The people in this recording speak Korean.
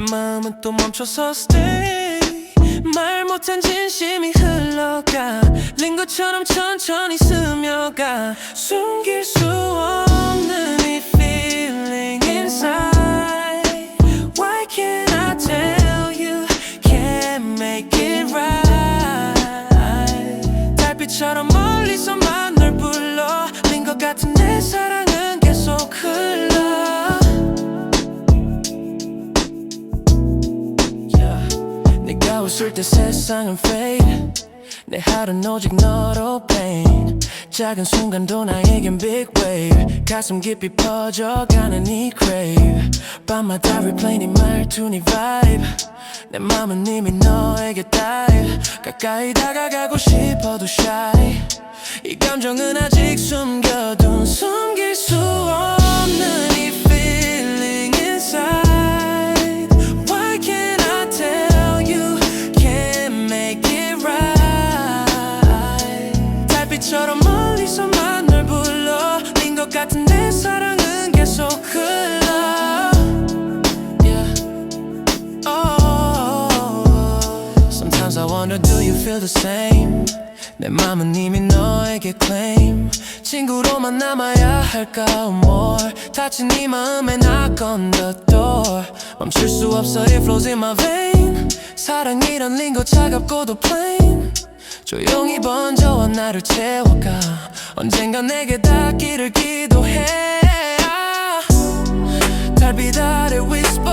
마음은 또 멈춰서 stay 말 못한 진심이 흘러가 링거처럼 천천히 스며가 숨길 수 없는 이 feeling inside Why can't I tell you can't make it right 달빛처럼 네가 웃을 때 세상은 fade. 내 하루는 오직 너로 pain 작은 순간도 나에겐 big wave. 가슴 깊이 퍼져가는 이 crave 밤마다 replay 네 말투 네 vibe. 내 맘은 이미 너에게 dive. 가까이 다가가고 싶어도 shy. 이 감정은 아직 숨겨 I wonder, do you feel the same? 내 맘은 이미 너에게 claim 친구로만 남아야 할까 or more 다친 이 마음에 knock on the door 멈출 수 없어 it flows in my vein 사랑이란 링거 차갑고도 plain 조용히 번져와 나를 채워가 언젠가 내게 닿기를 기도해 달빛 아래 whisper